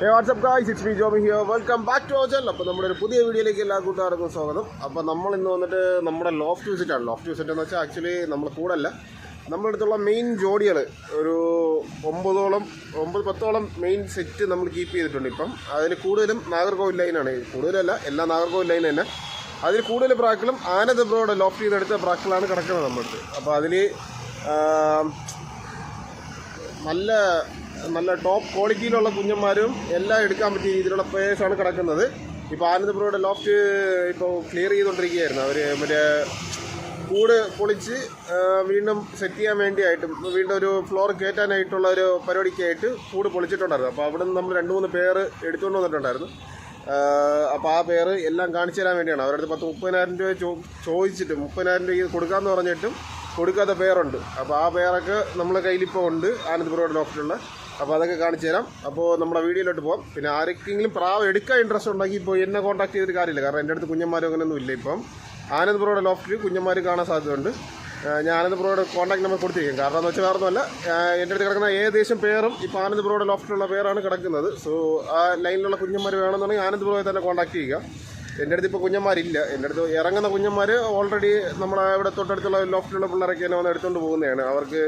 What's up guys it's me Jobi here welcome back to our channel അപ്പോൾ നമ്മുടെ ഒരു പുതിയ വീഡിയോയിലേക്ക് എല്ലാ കൂട്ടുകാർക്കും സ്വാഗതം. അപ്പോൾ നമ്മൾ ഇന്ന് വന്നിട്ട് നമ്മുടെ ലോഫ്റ്റ് വിസിറ്റ് ആണ്. ലോഫ്റ്റ് വിസിറ്റ് എന്ന് വെച്ചാൽ ആക്ച്വലി നമ്മൾ കൂടല്ല നമ്മുടെ അടുത്തുള്ള മെയിൻ ജോഡികൾ ഒരു ഒമ്പതോളം ഒമ്പത് പത്തോളം മെയിൻ സെറ്റ് നമ്മൾ കീപ്പ് ചെയ്തിട്ടുണ്ട് ഇപ്പം. അതിൽ കൂടുതലും നാഗർകോവിൽ ലൈനാണ് കൂടുതലല്ല എല്ലാ നാഗർകോവിൽ ലൈൻ തന്നെ. അതിൽ കൂടുതൽ പ്രാക്കളും ആനന്ദ് ബ്രോയുടെ ലോഫ്റ്റ് ചെയ്തെടുത്ത പ്രാക്കളാണ് കിടക്കുന്നത് നമ്മുടെ അടുത്ത്. അപ്പോൾ അതിൽ നല്ല നല്ല ടോപ്പ് ക്വാളിറ്റിയിലുള്ള കുഞ്ഞന്മാരും എല്ലാം എടുക്കാൻ പറ്റിയ രീതിയിലുള്ള പേഴ്സാണ് കിടക്കുന്നത്. ഇപ്പോൾ ആനന്ദപുരയുടെ ലോഫ്റ്റ് ഇപ്പോൾ ക്ലിയർ ചെയ്തുകൊണ്ടിരിക്കുകയായിരുന്നു അവർ മറ്റേ കൂട് പൊളിച്ച് വീണ്ടും സെറ്റ് ചെയ്യാൻ വേണ്ടിയായിട്ടും വീണ്ടും ഒരു ഫ്ലോർ കയറ്റാനായിട്ടുള്ള ഒരു പരിപാടിക്കായിട്ട് കൂട് പൊളിച്ചിട്ടുണ്ടായിരുന്നു. അപ്പോൾ അവിടെ നിന്ന് നമ്മൾ രണ്ട് മൂന്ന് പേര് എടുത്തുകൊണ്ട് വന്നിട്ടുണ്ടായിരുന്നു. അപ്പോൾ ആ പേര് എല്ലാം കാണിച്ചു തരാൻ വേണ്ടിയാണ്. അവരുടെ അടുത്ത് പത്ത് മുപ്പതിനായിരം രൂപ ചോ ചോദിച്ചിട്ട് മുപ്പതിനായിരം രൂപ കൊടുക്കാമെന്ന് പറഞ്ഞിട്ടും കൊടുക്കാത്ത പേരുണ്ട് അപ്പോൾ ആ പേരൊക്കെ നമ്മളെ കയ്യിലിപ്പോൾ ഉണ്ട് ആനന്ദപുരയുടെ ലോഫ്റ്റിലുള്ള അപ്പോൾ അതൊക്കെ കാണിച്ചു തരാം. അപ്പോൾ നമ്മുടെ വീഡിയോയിലോട്ട് പോകാം പിന്നെ ആർക്കെങ്കിലും പ്രാവ് എടുക്കാൻ ഇൻട്രസ്റ്റ് ഉണ്ടെങ്കിൽ ഇപ്പോൾ എന്നെ കോൺടാക്ട് ചെയ്തിട്ട് കാര്യമില്ല. കാരണം എന്റെ അടുത്ത് കുഞ്ഞന്മാരും അങ്ങനെയൊന്നും ഇല്ല ഇപ്പം. ആനന്ദപുറയുടെ ലോഫ്റ്റിൽ കുഞ്ഞന്മാർ കാണാൻ സാധ്യതയുണ്ട്. ഞാൻ ആനന്ദപുറയുടെ കോൺടാക്ട് നമ്പർ കൊടുത്തിരിക്കും. കാരണം എന്ന് വെച്ചാൽ വേറെ ഒന്നുമല്ല എന്റെ അടുത്ത് കിടക്കുന്ന ഏകദേശം പേരും ഇപ്പോൾ ആനന്ദപുറയുടെ ലോഫ്റ്റിലുള്ള പേരാണ് കിടക്കുന്നത്. സോ ആ ലൈനിലുള്ള കുഞ്ഞന്മാർ വേണമെന്നുണ്ടെങ്കിൽ ആനന്ദപുറയെ തന്നെ കോൺടാക്ട് ചെയ്യുക. എന്റെ അടുത്ത് ഇപ്പോൾ കുഞ്ഞന്മാരില്ല. എന്റെ അടുത്ത് ഇറങ്ങുന്ന കുഞ്ഞന്മാർ ഓൾറെഡി നമ്മളെ ഇവിടെ തൊട്ടടുത്തുള്ള ലോഫ്റ്റിലുള്ള പിള്ളേരൊക്കെ തന്നെ വന്ന് എടുത്തുകൊണ്ട് പോകുന്നതാണ്. അവർക്ക്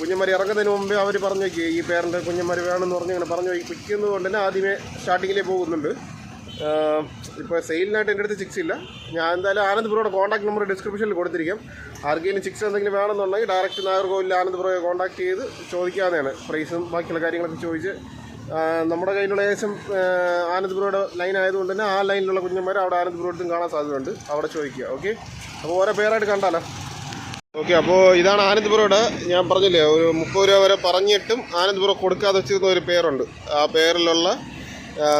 കുഞ്ഞന്മാർ ഇറങ്ങുന്നതിന് മുമ്പേ അവർ പറഞ്ഞു വയ്ക്കുക ഈ പേരന്റെ കുഞ്ഞന്മാർ വേണമെന്ന് പറഞ്ഞ് ഇങ്ങനെ പറഞ്ഞു വയ്ക്കുന്നത് കൊണ്ട് തന്നെ ആദ്യമേ സ്റ്റാർട്ടിങ്ങിലേ പോകുന്നുണ്ട്. ഇപ്പോൾ സെയിലിനായിട്ട് എന്റെ അടുത്ത് ചിക്സ് ഇല്ല. ഞാൻ എന്തായാലും ആനന്ദ്പുരയുടെ കോൺടാക്ട് നമ്പർ ഡിസ്ക്രിപ്ഷനിൽ കൊടുത്തിരിക്കും. ആർക്കെങ്കിലും ചിക്സ് എന്തെങ്കിലും വേണമെന്നുണ്ടെങ്കിൽ ഡയറക്റ്റ് നാഗർകോവിലിൽ ആനന്ദ്പുരയെ കോൺടാക്ട് ചെയ്ത് ചോദിക്കാവുന്നതാണ്. പ്രൈസും ബാക്കിയുള്ള കാര്യങ്ങളൊക്കെ ചോദിച്ച്. നമ്മുടെ കയ്യിലുള്ള ഏകദേശം ആനന്ദ്പുരയുടെ ലൈൻ ആയതുകൊണ്ട് തന്നെ ആ ലൈനിലുള്ള കുഞ്ഞന്മാർ അവിടെ ആനന്ദ്പുരത്തും കാണാൻ സാധ്യതയുണ്ട്. അവിടെ ചോദിക്കുക ഓക്കെ അപ്പോൾ ഓരോ പേരായിട്ട് കണ്ടാലോ? ഓക്കെ അപ്പോൾ ഇതാണ് ആനന്ദ്പുരയുടെ ഞാൻ പറഞ്ഞില്ലേ ഒരു മുപ്പത് രൂപ വരെ പറഞ്ഞിട്ടും ആനന്ദ്പുരം കൊടുക്കാതെ വെച്ചിരുന്ന ഒരു പേരുണ്ട്. ആ പേരിലുള്ള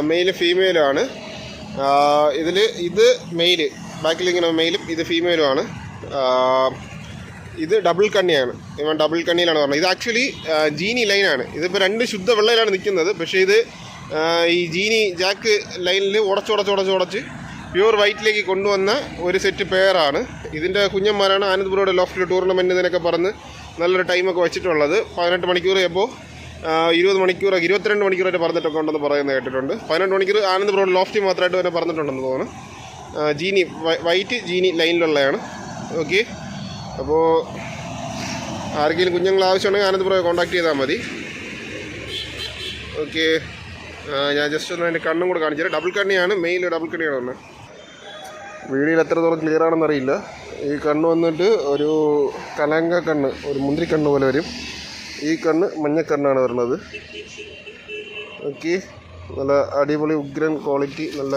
മെയിലും ഫീമെയിലും ആണ്. ഇതിൽ ഇത് മെയിൽ ബാക്കിൽ ഇങ്ങനെ മെയിലും ഇത് ഫീമെയിലും ആണ്. ഇത് ഡബിൾ കണ്ണിയാണ്. ഇവൻ ഡബിൾ കണ്ണിയിലാണ് പറഞ്ഞത്. ഇത് ആക്ച്വലി ജീനി ലൈനാണ് ഇതിപ്പോൾ രണ്ട് ശുദ്ധ വെള്ളയിലാണ് നിൽക്കുന്നത്. പക്ഷേ ഇത് ഈ ജീനി ജാക്ക് ലൈനിൽ ഉടച്ചുടച്ചുടച്ചുടച്ച് പ്യൂർ വൈറ്റിലേക്ക് കൊണ്ടുവന്ന ഒരു സെറ്റ് പെയറാണ്. ഇതിന്റെ കുഞ്ഞന്മാരാണ് ആനന്ദ്പുരയുടെ ലോഫ്റ്റിൽ ടൂർണമെന്റ് എന്നൊക്കെ പറഞ്ഞ് നല്ലൊരു ടൈമൊക്കെ വെച്ചിട്ടുള്ളത്. പതിനെട്ട് മണിക്കൂർ എപ്പോൾ ഇരുപത് മണിക്കൂർ ഇരുപത്തിരണ്ട് മണിക്കൂറായിട്ട് പറഞ്ഞിട്ടൊക്കെ ഉണ്ടെന്ന് പറയുന്നത് കേട്ടിട്ടുണ്ട്. പതിനെട്ട് മണിക്കൂർ ആനന്ദപുരയുടെ ലോഫ്റ്റ് മാത്രമായിട്ട് തന്നെ പറഞ്ഞിട്ടുണ്ടെന്ന് തോന്നുന്നു. ജീനി വൈറ്റ് ജീനി ലൈനിലുള്ളതാണ് ഓക്കെ. അപ്പോൾ ആർക്കെങ്കിലും കുഞ്ഞുങ്ങൾ ആവശ്യമുണ്ടെങ്കിൽ ആനന്ദ്പുരയെ കോൺടാക്ട് ചെയ്താൽ മതി. ഓക്കെ. ഞാൻ ജസ്റ്റ് ഒന്ന് അതിന്റെ കണ്ണും കൂടെ കാണിച്ചു ഡബിൾ കണ്ണിയാണ് മെയിൽ ഡബിൾ കണ്ണിയാണ് ഒന്ന് വീഡിയോയിൽ എത്രത്തോളം ക്ലിയർ ആണെന്ന് അറിയില്ല. ഈ കണ്ണ് വന്നിട്ട് ഒരു കലങ്ക കണ്ണ് ഒരു മുന്തിരി കണ്ണ് പോലെ വരും. ഈ കണ്ണ് മഞ്ഞക്കണ്ണാണ് വരുന്നത്. ഓക്കെ നല്ല അടിപൊളി ഉഗ്രൻ ക്വാളിറ്റി നല്ല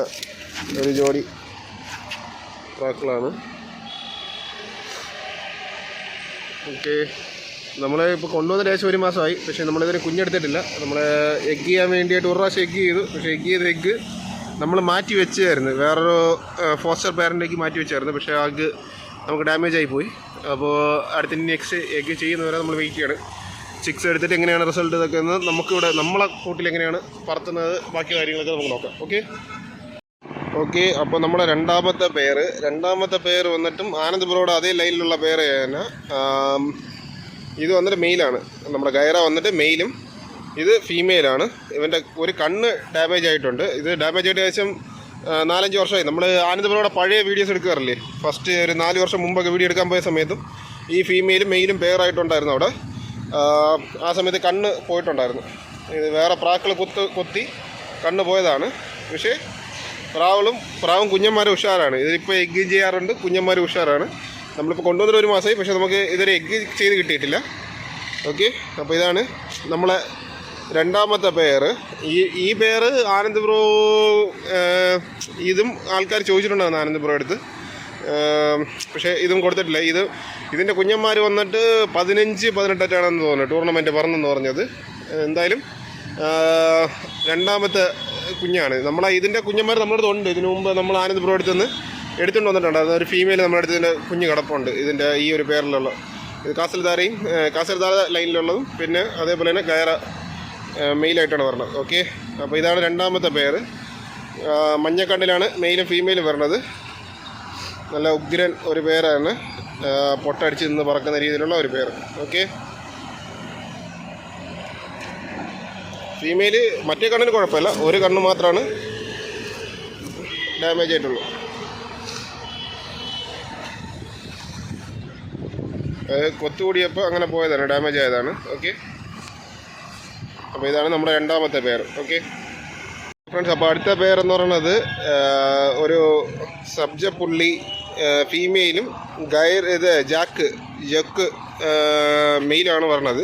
ഒരു ജോഡി ട്രാക്കുകളാണ് ഓക്കെ. നമ്മളെ ഇപ്പോൾ കൊണ്ടുവന്ന ഏകദേശം ഒരു മാസമായി. പക്ഷേ നമ്മളിതിന് കുഞ്ഞെടുത്തിട്ടില്ല. നമ്മൾ എഗ് ചെയ്യാൻ വേണ്ടിയിട്ട് ഒരു പ്രാവശ്യം എഗ് ചെയ്തു. പക്ഷേ എഗ് ചെയ്ത് എഗ്ഗ് നമ്മൾ മാറ്റി വെച്ചായിരുന്നു. വേറൊരു ഫോസ്റ്റർ പാരന്റേക്ക് മാറ്റി വെച്ചായിരുന്നു. പക്ഷേ അത് നമുക്ക് ഡാമേജ് ആയി പോയി. അപ്പോൾ അടുത്ത നെക്സ്റ്റ് എഗ്ഗ് ചെയ്യുന്നവരെ നമ്മൾ വെയിറ്റ് ചെയ്യണം. ചിക്സ് എടുത്തിട്ട് എങ്ങനെയാണ് റിസൾട്ട് ഇതൊക്കെ എന്ന് നമുക്കിവിടെ നമ്മളെ കൂട്ടിൽ എങ്ങനെയാണ് പറത്തുന്നത് ബാക്കി കാര്യങ്ങളൊക്കെ നമുക്ക് നോക്കാം. ഓക്കെ ഓക്കെ അപ്പോൾ നമ്മുടെ രണ്ടാമത്തെ പേര് രണ്ടാമത്തെ പേര് വന്നിട്ടും ആനന്ദ്പുരയുടെ അതേ ലൈനിലുള്ള പേര് ഇത് വന്നിട്ട് മെയിലാണ് നമ്മുടെ ഗൈറ വന്നിട്ട് മെയിലും ഇത് ഫീമെയിലാണ് ഇവന്റെ ഒരു കണ്ണ് ഡാമേജ് ആയിട്ടുണ്ട്. ഇത് ഡാമേജ് ആയിട്ട് ഏകദേശം നാലഞ്ച് വർഷമായി. നമ്മൾ ആനന്ദപുരയുടെ പഴയ വീഡിയോസ് എടുക്കാറില്ലേ? ഫസ്റ്റ് ഒരു നാല് വർഷം മുമ്പൊക്കെ വീഡിയോ എടുക്കാൻ പോയ സമയത്തും ഈ ഫീമെയിലും മെയിലും പെയറായിട്ടുണ്ടായിരുന്നു അവിടെ. ആ, സമയത്ത് കണ്ണ് പോയിട്ടുണ്ടായിരുന്നു. ഇത് വേറെ പ്രാക്കൾ കുത്ത് കൊത്തി കണ്ണ് പോയതാണ്. പക്ഷേ പ്രാവളും പ്രാവും കുഞ്ഞന്മാരും ഉഷാറാണ്. ഇതിപ്പോൾ എഗ്ഗ് ചെയ്യാറുണ്ട്. കുഞ്ഞന്മാരും ഉഷാറാണ്. നമ്മളിപ്പോൾ കൊണ്ടുവന്നിട്ട് ഒരു മാസമായി. പക്ഷേ നമുക്ക് ഇതൊരു എഗ്ഗ് ചെയ്ത് കിട്ടിയിട്ടില്ല. ഓക്കെ അപ്പോൾ ഇതാണ് നമ്മളെ രണ്ടാമത്തെ പേർ ഈ ഈ പേര് ആനന്ദ് ബ്രോ ഇതും ആൾക്കാർ ചോദിച്ചിട്ടുണ്ടായിരുന്നു ആനന്ദ് ബ്രോ അടുത്ത്. പക്ഷേ ഇതും കൊടുത്തിട്ടില്ല. ഇത് ഇതിന്റെ കുഞ്ഞന്മാർ വന്നിട്ട് പതിനഞ്ച് പതിനെട്ടാണെന്ന് തോന്നുന്നു. ടൂർണമെന്റ് പറഞ്ഞെന്ന് പറഞ്ഞത്. എന്തായാലും രണ്ടാമത്തെ കുഞ്ഞാണ്. നമ്മളെ ഇതിന്റെ കുഞ്ഞന്മാർ നമ്മുടെ അടുത്ത് ഉണ്ട്. ഇതിനു മുമ്പ് നമ്മൾ ആനന്ദ് ബ്രോ അടുത്ത് നിന്ന് എടുത്തുകൊണ്ട് വന്നിട്ടുണ്ട്. അതൊരു ഫീമെയിൽ നമ്മുടെ അടുത്ത് ഇതിന്റെ കുഞ്ഞ് കിടപ്പുണ്ട്. ഇതിന്റെ ഈ ഒരു പേരിലുള്ള ഇത് കാസൽദാരയും കാസൽദാര ലൈനിലുള്ളതും പിന്നെ അതേപോലെ തന്നെ ഗയറ മെയിലായിട്ടാണ് വരണത്. ഓക്കെ? അപ്പോൾ ഇതാണ് രണ്ടാമത്തെ പേര് മഞ്ഞക്കണ്ണിലാണ് മെയിലും ഫീമെയിലും വരണത്. നല്ല ഉഗ്രൻ ഒരു പേരാണ് പൊട്ടടിച്ച് നിന്ന് പറക്കുന്ന രീതിയിലുള്ള ഒരു പേര് ഓക്കെ? ഫീമെയിൽ മറ്റേ കണ്ണിന് കുഴപ്പമില്ല. ഒരു കണ്ണ് മാത്രമാണ് ഡാമേജ് ആയിട്ടുള്ളൂ. കൊത്തുകൂടിയപ്പോൾ അങ്ങനെ പോയതാണ് ഡാമേജ് ആയതാണ്. ഓക്കെ? അപ്പോൾ ഇതാണ് നമ്മുടെ രണ്ടാമത്തെ പേർ ഓക്കെ ഫ്രണ്ട്സ് അപ്പോൾ അടുത്ത പേരെന്ന് പറയുന്നത് ഒരു സബ്ജ പുള്ളി ഫീമെയിലും ഗൈർ ഇത് ജാക്ക് ജക്ക് മെയിലാണ് പറഞ്ഞത്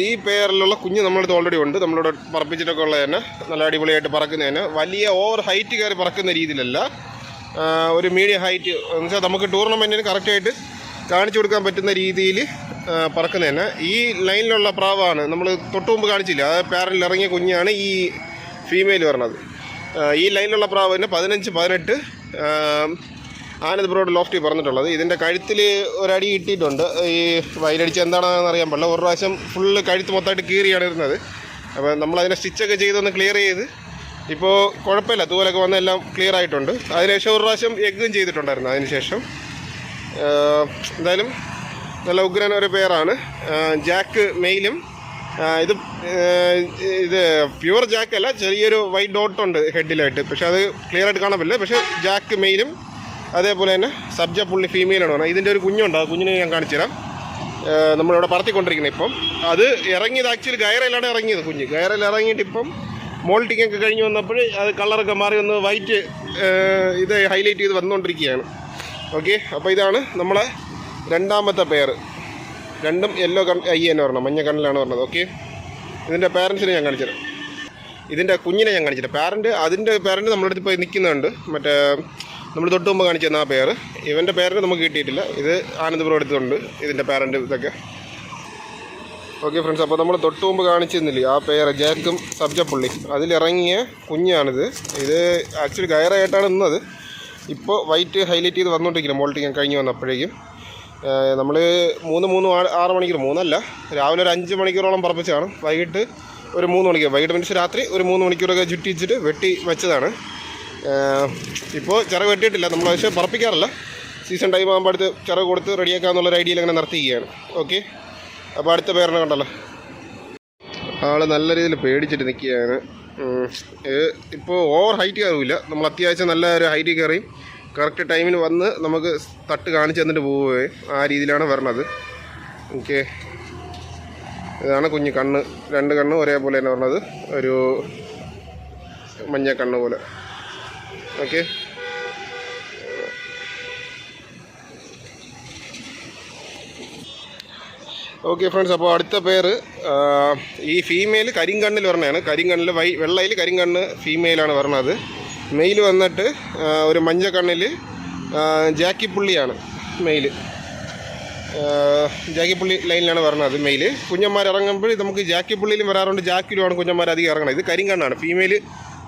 ഈ പേരിലുള്ള കുഞ്ഞ് നമ്മളടുത്ത് ഓൾറെഡി ഉണ്ട്. നമ്മളിവിടെ പറപ്പിച്ചിട്ടൊക്കെ ഉള്ളത് തന്നെ. നല്ല അടിപൊളിയായിട്ട് പറക്കുന്നതിന് വലിയ ഓവർ ഹൈറ്റ് കയറി പറക്കുന്ന രീതിയിലല്ല. ഒരു മീഡിയം ഹൈറ്റ് എന്ന് വെച്ചാൽ നമുക്ക് ടൂർണമെന്റിന് കറക്റ്റായിട്ട് കാണിച്ചു കൊടുക്കാൻ പറ്റുന്ന രീതിയിൽ പറക്കുന്നതന്നെ. ഈ ലൈനിലുള്ള പ്രാവാണ്. നമ്മൾ തൊട്ട് മുമ്പ് കാണിച്ചില്ല? ആ പാരലിൽ ഇറങ്ങിയ കുഞ്ഞാണ് ഈ ഫീമെയിൽ പറഞ്ഞത്. ഈ ലൈനിലുള്ള പ്രാവിന് പതിനഞ്ച് പതിനെട്ട് ആനന്ദ് ബ്രോഡ് ലോഫ്റ്റി പറഞ്ഞിട്ടുള്ളത്. ഇതിന്റെ കഴുത്തിൽ ഒരടി കിട്ടിയിട്ടുണ്ട് ഈ വയലടിച്ച് എന്താണെന്ന് അറിയാൻ പാടില്ല. ഒരു പ്രാവശ്യം ഫുള്ള് കഴുത്ത് മൊത്തമായിട്ട് കീറിയാണ് ഇരുന്നത്. അപ്പോൾ നമ്മളതിനെ സ്റ്റിച്ചൊക്കെ ചെയ്തൊന്ന് ക്ലിയർ ചെയ്ത് ഇപ്പോൾ കുഴപ്പമില്ല. തൂവലൊക്കെ വന്നെല്ലാം ക്ലിയർ ആയിട്ടുണ്ട്. അതിനുശേഷം ഒരു പ്രാവശ്യം എഗ്ഗും ചെയ്തിട്ടുണ്ടായിരുന്നു. അതിനുശേഷം എന്തായാലും നല്ല ഉഗ്രൻ ഒരു പേരാണ് ജാക്ക് മെയിലും. ഇത് ഇത് പ്യുവർ ജാക്ക് അല്ല ചെറിയൊരു വൈറ്റ് ഡോട്ട് ഉണ്ട് ഹെഡിലായിട്ട് പക്ഷെ അത് ക്ലിയർ ആയിട്ട് കാണാൻ പറ്റില്ല. പക്ഷേ ജാക്ക് മെയിലും അതേപോലെ തന്നെ സബ്ജ പുള്ളി ഫീമെയിലാണ് പറഞ്ഞത് ഇതിന്റെ ഒരു കുഞ്ഞുണ്ട്. ആ കുഞ്ഞിനെ ഞാൻ കാണിച്ചു തരാം. നമ്മളിവിടെ പറത്തിക്കൊണ്ടിരിക്കുന്നത് ഇപ്പം. അത് ഇറങ്ങിയത് ആക്ച്വലി ഗയറയിലാണ് ഇറങ്ങിയത് കുഞ്ഞ്. ഗയറയിൽ ഇറങ്ങിയിട്ട് ഇപ്പം മോൾട്ടിങ്ങൊക്കെ കഴിഞ്ഞ് വന്നപ്പോൾ അത് കളറൊക്കെ മാറി വന്ന് വൈറ്റ് ഇത് ഹൈലൈറ്റ് ചെയ്ത് വന്നുകൊണ്ടിരിക്കുകയാണ് ഓക്കെ അപ്പോൾ ഇതാണ് നമ്മളെ രണ്ടാമത്തെ പെയർ രണ്ടും യെല്ലോ കൺ ഐ എന്ന് പറഞ്ഞത് മഞ്ഞ കണ്ണിലാണ് പറഞ്ഞത് ഓക്കെ ഇതിന്റെ പാരൻസിനെ ഞാൻ കാണിച്ചുതരാം ഇതിന്റെ കുഞ്ഞിനെ ഞാൻ കാണിച്ചിട്ട് പാരന്റ് അതിന്റെ പാരന്റ് നമ്മുടെ അടുത്ത് ഇപ്പോൾ നിൽക്കുന്നുണ്ട്. മറ്റേ നമ്മൾ തൊട്ട് മുമ്പ് കാണിച്ചു തന്ന ആ പേര് ഇവന്റെ പേരന്റ് നമുക്ക് കിട്ടിയിട്ടില്ല. ഇത് ആനന്ദപുരം എടുത്തുണ്ട് ഇതിന്റെ പാരന്റ് ഇതൊക്കെ. ഓക്കെ ഫ്രണ്ട്സ് അപ്പോൾ നമ്മൾ തൊട്ട് മുമ്പ് കാണിച്ചിരുന്നില്ലേ ആ പേര് ജാക്കും സബ്ജപ്പുള്ളി അതിലിറങ്ങിയ കുഞ്ഞാണിത്. ഇത് ആക്ച്വലി കയറായിട്ടാണ് നിന്നത്. ഇപ്പോൾ വൈറ്റ് ഹൈലൈറ്റ് ചെയ്ത് വന്നുകൊണ്ടിരിക്കുന്നു മോൾട്ട് ഞാൻ കഴിഞ്ഞ് വന്നപ്പോഴേക്കും. നമ്മൾ മൂന്ന് മൂന്ന് ആറ് മണിക്കൂർ മൂന്നല്ല രാവിലെ ഒരു അഞ്ച് മണിക്കൂറോളം പറപ്പിച്ചാണ് വൈകിട്ട് ഒരു മൂന്ന് മണിക്കൂർ. വൈകിട്ട് മീൻസ് രാത്രി ഒരു മൂന്ന് മണിക്കൂറൊക്കെ ചുറ്റിച്ചിട്ട് വെട്ടി വെച്ചതാണ്. ഇപ്പോൾ ചിറക് വെട്ടിയിട്ടില്ല. നമ്മൾ പക്ഷേ പറപ്പിക്കാറില്ല. സീസൺ ടൈം ആകുമ്പോൾ അടുത്ത് ചിറക് കൊടുത്ത് റെഡിയാക്കാമെന്നുള്ളൊരു ഐഡിയയിൽ അങ്ങനെ നിർത്തിയിരിക്കുകയാണ്. ഓക്കെ അപ്പോൾ അടുത്ത പേരിനെ കണ്ടല്ലോ. ആൾ നല്ല രീതിയിൽ പേടിച്ചിട്ട് നിൽക്കുകയാണ് ഇപ്പോൾ ഓവർ ഹൈറ്റ് കയറില്ല നമ്മൾ അത്യാവശ്യം നല്ല ഒരു ഹൈറ്റ് കയറി. കറക്റ്റ് ടൈമിന് വന്ന് നമുക്ക് തട്ട് കാണിച്ച് തന്നിട്ട് പോവുകയും. ആ രീതിയിലാണ് വരണത്. ഓക്കെ ഇതാണ് കുഞ്ഞ് കണ്ണ്. രണ്ട് കണ്ണ് ഒരേപോലെ തന്നെ പറഞ്ഞത് ഒരു മഞ്ഞ കണ്ണ് പോലെ. ഓക്കെ ഓക്കെ ഫ്രണ്ട്സ് അപ്പോൾ അടുത്ത പേര് ഈ ഫീമെയിൽ കരിങ്കണ്ണിൽ വരണതാണ് കരിങ്കണ്ണിൽ വൈ വെള്ളയിൽ കരിങ്കണ്ണ് ഫീമെയിലാണ് വരണത്. മെയിൽ വന്നിട്ട് ഒരു മഞ്ഞ കണ്ണിൽ ജാക്കിപ്പുള്ളിയാണ് മെയിൽ ജാക്കിപ്പുള്ളി ലൈനിലാണ് വരണത് മെയിൽ കുഞ്ഞന്മാർ ഇറങ്ങുമ്പോൾ നമുക്ക് ജാക്കിപ്പുള്ളിയിലും വരാറുണ്ട്. ജാക്കിലുമാണ് കുഞ്ഞന്മാർ അധികം ഇറങ്ങുന്നത് ഇത് കരിങ്കണ്ണാണ്. ഫീമെയിൽ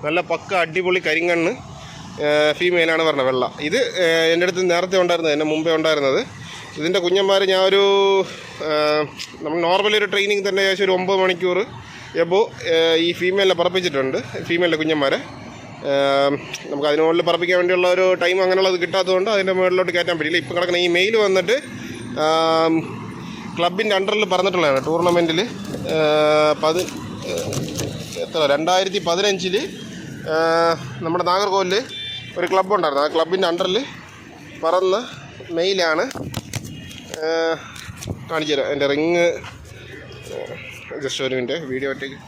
നല്ല പക്ക അടിപൊളി കരിങ്കണ്ണ് ഫീമെയിലാണ് പറഞ്ഞത് വെള്ള. ഇത് എന്റെ അടുത്ത് നേരത്തെ ഉണ്ടായിരുന്നത് എന്റെ മുമ്പേ ഉണ്ടായിരുന്നത്. ഇതിന്റെ കുഞ്ഞന്മാർ ഞാൻ ഒരു നമ്മൾ നോർമലി ഒരു ട്രെയിനിങ് തന്നെ ഏകദേശം ഒരു ഒമ്പത് മണിക്കൂർ എബോ ഈ ഫീമെയിലിനെ പറപ്പിച്ചിട്ടുണ്ട് ഫീമെയിലിന്റെ കുഞ്ഞന്മാരെ. നമുക്ക് അതിന് മുകളിൽ പറപ്പിക്കാൻ വേണ്ടിയുള്ള ഒരു ടൈം അങ്ങനെയുള്ളത് കിട്ടാത്തതുകൊണ്ട് അതിന്റെ മുകളിലോട്ട് കയറ്റാൻ പറ്റില്ല. ഇപ്പോൾ കിടക്കുന്ന ഈ മെയിൽ വന്നിട്ട് ക്ലബിന്റെ അണ്ടറിൽ പറഞ്ഞിട്ടുള്ളതാണ് ടൂർണമെന്റിൽ പതി എത്ര രണ്ടായിരത്തി പതിനഞ്ചിൽ നമ്മുടെ നാഗർകോവിലിൽ ഒരു ക്ലബ്ബുണ്ടായിരുന്നു ആ ക്ലബിന്റെ അണ്ടറിൽ പറന്ന മെയിലാണ് കാണിച്ചു തരാം. എന്റെ റിങ് ജസ്റ്റ് വീഡിയോ ഒറ്റയ്ക്ക്.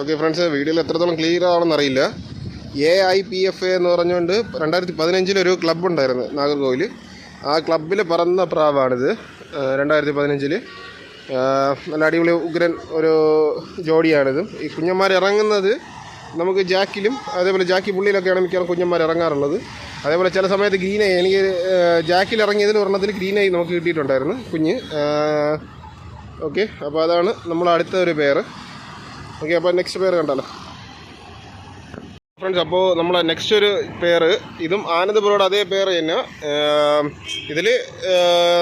ഓക്കെ ഫ്രണ്ട്സ് വീഡിയോയിൽ എത്രത്തോളം ക്ലിയർ ആണെന്ന് അറിയില്ല. A I P F A എന്ന് പറഞ്ഞുകൊണ്ട് രണ്ടായിരത്തി പതിനഞ്ചിലൊരു ക്ലബ്ബ് ഉണ്ടായിരുന്നു നാഗർകോവിൽ ആ ക്ലബിൽ പറന്ന പ്രാവാണിത് രണ്ടായിരത്തി പതിനഞ്ചിൽ നല്ല അടിപൊളി ഉഗ്രൻ ഒരു ജോഡിയാണിത്. ഈ കുഞ്ഞന്മാർ ഇറങ്ങുന്നത് നമുക്ക് ജാക്കിലും അതേപോലെ ജാക്കി പുള്ളിയിലൊക്കെയാണ് മിക്കവാറും കുഞ്ഞന്മാർ ഇറങ്ങാറുള്ളത് അതേപോലെ ചില സമയത്ത് ഗ്രീൻ ഗ്രീനായി എനിക്ക് ജാക്കിൽ ഇറങ്ങിയതിൽ ഒരെണ്ണത്തിൽ ഗ്രീനായി നമുക്ക് കിട്ടിയിട്ടുണ്ടായിരുന്നു കുഞ്ഞ്. ഓക്കെ അപ്പോൾ അതാണ് നമ്മൾ അടുത്ത ഒരു പേര്. ഓക്കെ അപ്പോൾ നെക്സ്റ്റ് പേര് കണ്ടല്ലോ. ഫ്രണ്ട്സ് അപ്പോൾ നമ്മളെ നെക്സ്റ്റ് ഒരു പേര് ഇതും ആനന്ദപുരയുടെ അതേ പേര് തന്നെ. ഇതിൽ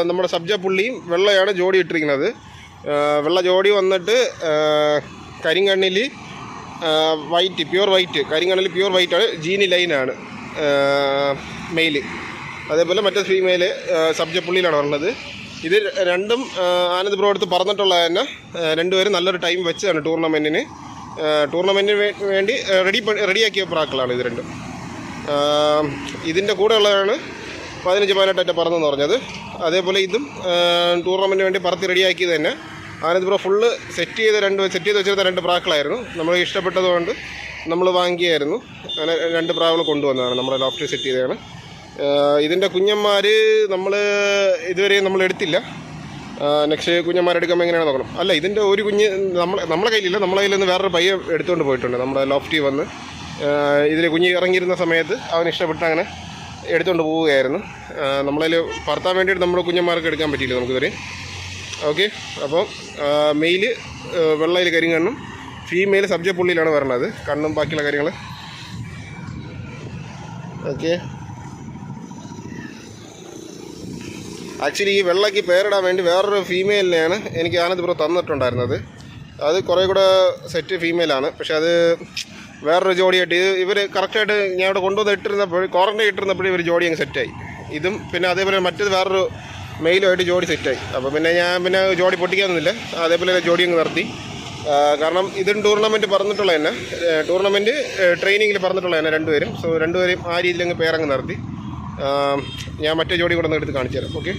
നമ്മുടെ സബ്ജ പുള്ളിയും വെള്ളയാണ് ജോഡി ഇട്ടിരിക്കുന്നത്. വെള്ള ജോഡി വന്നിട്ട് കരിങ്കണ്ണിൽ വൈറ്റ് പ്യുവർ വൈറ്റ് കരിങ്കണ്ണിൽ പ്യുവർ വൈറ്റാണ് ജീനി ലൈനാണ്. മെയിൽ അതേപോലെ മറ്റേ ഫീമെയിൽ സബ്ജപ്പുള്ളിയിലാണ് പറഞ്ഞത്. ഇത് രണ്ടും ആനന്ദ് ബ്രോ അടുത്ത് പറഞ്ഞിട്ടുള്ളത് തന്നെ രണ്ടുപേരും നല്ലൊരു ടൈം വെച്ചതാണ് ടൂർണമെന്റിന് ടൂർണമെന്റിന് വേണ്ടി റെഡി റെഡിയാക്കിയ പ്രാക്കളാണ് ഇത് രണ്ടും. ഇതിന്റെ കൂടെ ഉള്ളതാണ് പതിനഞ്ച് പതിനെട്ടായിട്ട് പറന്നെന്ന് പറഞ്ഞത്. അതേപോലെ ഇതും ടൂർണമെന്റിന് വേണ്ടി പറത്തി റെഡിയാക്കിയത് തന്നെ. ആനന്ദ് ബ്രോ ഫുള്ള് സെറ്റ് ചെയ്ത് രണ്ട് സെറ്റ് ചെയ്ത് വെച്ചിരുന്ന രണ്ട് പ്രാക്കളായിരുന്നു. നമ്മൾ ഇഷ്ടപ്പെട്ടതുകൊണ്ട് നമ്മൾ വാങ്ങിയായിരുന്നു. അങ്ങനെ രണ്ട് പ്രാവുകൾ കൊണ്ടുവന്നതാണ് നമ്മുടെ ലോഫ്റ്റ് സെറ്റ് ചെയ്തതാണ്. ഇതിന്റെ കുഞ്ഞന്മാർ നമ്മൾ ഇതുവരെ നമ്മൾ എടുത്തില്ല. നെക്സ്റ്റ് കുഞ്ഞന്മാരെടുക്കുമ്പോൾ എങ്ങനെയാണ് നോക്കണം? അല്ല ഇതിന്റെ ഒരു കുഞ്ഞ് നമ്മൾ നമ്മളെ കയ്യിലില്ല നമ്മളെ കയ്യിൽ നിന്ന് വേറൊരു പയ്യ എടുത്തുകൊണ്ട് പോയിട്ടുണ്ട് നമ്മുടെ ലോഫ്റ്റി വന്ന്. ഇതിൽ കുഞ്ഞ് ഇറങ്ങിയിരുന്ന സമയത്ത് അവൻ ഇഷ്ടപ്പെട്ട് അങ്ങനെ എടുത്തുകൊണ്ട് പോവുകയായിരുന്നു. നമ്മളതിൽ പറത്താൻ വേണ്ടിയിട്ട് നമ്മുടെ കുഞ്ഞന്മാർക്ക് എടുക്കാൻ പറ്റിയില്ല നമുക്കിതുവരെ ഓക്കെ അപ്പോൾ മെയിൽ വെള്ളയിൽ കരിങ്കണ്ണും ഫീമെയിൽ സബ്ജക്ട് പുള്ളിയിലാണ് വരണത്. കണ്ണും ബാക്കിയുള്ള കാര്യങ്ങൾ ഓക്കെ ആക്ച്വലി ഈ വെള്ളയ്ക്ക് പേരിടാൻ വേണ്ടി വേറൊരു ഫീമെയിലിനെയാണ് എനിക്ക് ആനന്ദപുരം തന്നിട്ടുണ്ടായിരുന്നത്. അത് കുറേ കൂടെ സെറ്റ് ഫീമെയിലാണ് പക്ഷേ അത് വേറൊരു ജോഡിയായിട്ട് ഇവർ കറക്റ്റായിട്ട് ഞാൻ ഇവിടെ കൊണ്ടുവന്ന് ഇട്ടിരുന്നപ്പോൾ ക്വാറന്റൈൻ ഇട്ടിരുന്നപ്പോഴും ഇവർ ജോഡി അങ്ങ് സെറ്റായി ഇതും പിന്നെ അതേപോലെ മറ്റേത് വേറൊരു മെയിലുമായിട്ട് ജോഡി സെറ്റായി അപ്പോൾ പിന്നെ ഞാൻ പിന്നെ ജോഡി പൊട്ടിക്കാനൊന്നുമില്ല. അതേപോലെ ജോഡി അങ്ങ് നിർത്തി. കാരണം ഇതും ടൂർണമെന്റ് പറഞ്ഞിട്ടുള്ള തന്നെ ടൂർണമെന്റ് ട്രെയിനിങ്ങിൽ പറഞ്ഞിട്ടുള്ള തന്നെ രണ്ടുപേരും. സോ രണ്ടുപേരും ആ രീതിയിൽ അങ്ങ് പേരങ്ങ് നിർത്തി. ഞാൻ മറ്റേ ജോഡി കൂടെ എടുത്ത് കാണിച്ചു തരാം. ഓക്കെ?